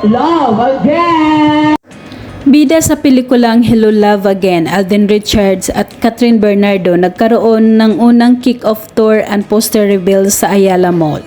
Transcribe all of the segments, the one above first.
Love Again! Bida sa pelikulang Hello Love Again, Alden Richards at Catherine Bernardo nagkaroon ng unang kick-off tour and poster reveal sa Ayala Mall.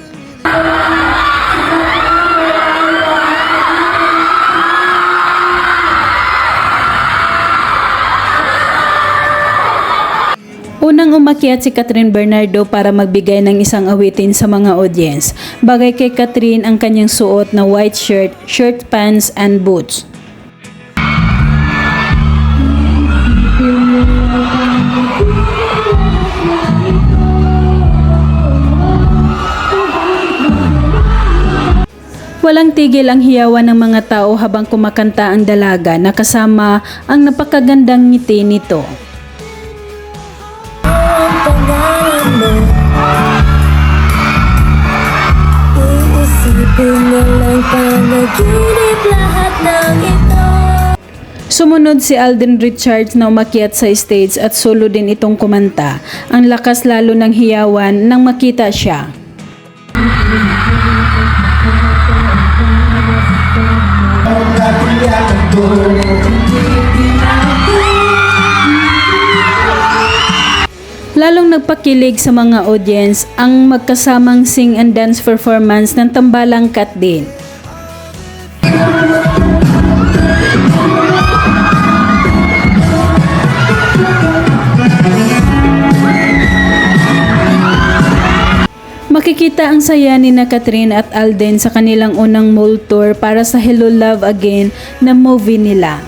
Unang umakyat si Catherine Bernardo para magbigay ng isang awitin sa mga audience. Bagay kay Catherine ang kanyang suot na white shirt, shirt pants, and boots. Walang tigil ang hiyawan ng mga tao habang kumakanta ang dalaga na kasama ang napakagandang ngiti nito. Lang panaginip lahat ng ito Sumunod si Alden Richards na umakyat sa stage at solo din itong kumanta. Ang lakas lalo ng hiyawan nang makita siya. Lalong nagpakilig sa mga audience ang magkasamang sing and dance performance ng Tambalang Kat din. Makikita ang saya ni na Catherine at Alden sa kanilang unang mall tour para sa Hello Love Again na movie nila.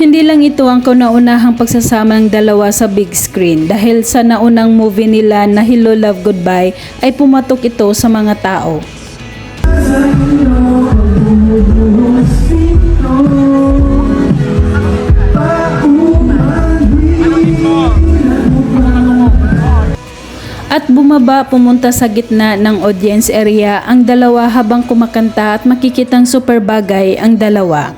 Hindi lang ito ang kauna-unahang pagsasama ng dalawa sa big screen dahil sa naunang movie nila na Hello Love Goodbye ay pumatok ito sa mga tao. Bumaba pumunta sa gitna ng audience area ang dalawa habang kumakanta at makikitang super bagay ang dalawa.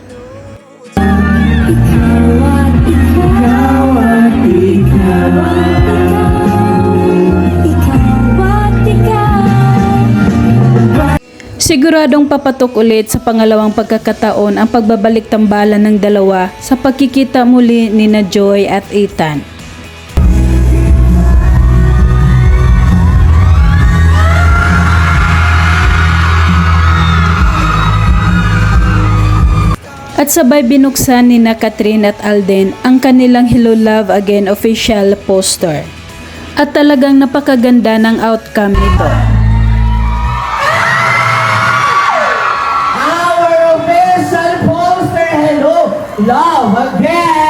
Siguradong papatok ulit sa pangalawang pagkakataon ang pagbabalik tambalan ng dalawa sa pagkikita muli ni na Joy at Ethan. At sabay binuksan ni na Catherine at Alden ang kanilang Hello Love Again official poster. At talagang napakaganda ng outcome nito. Our official poster, hello, love again!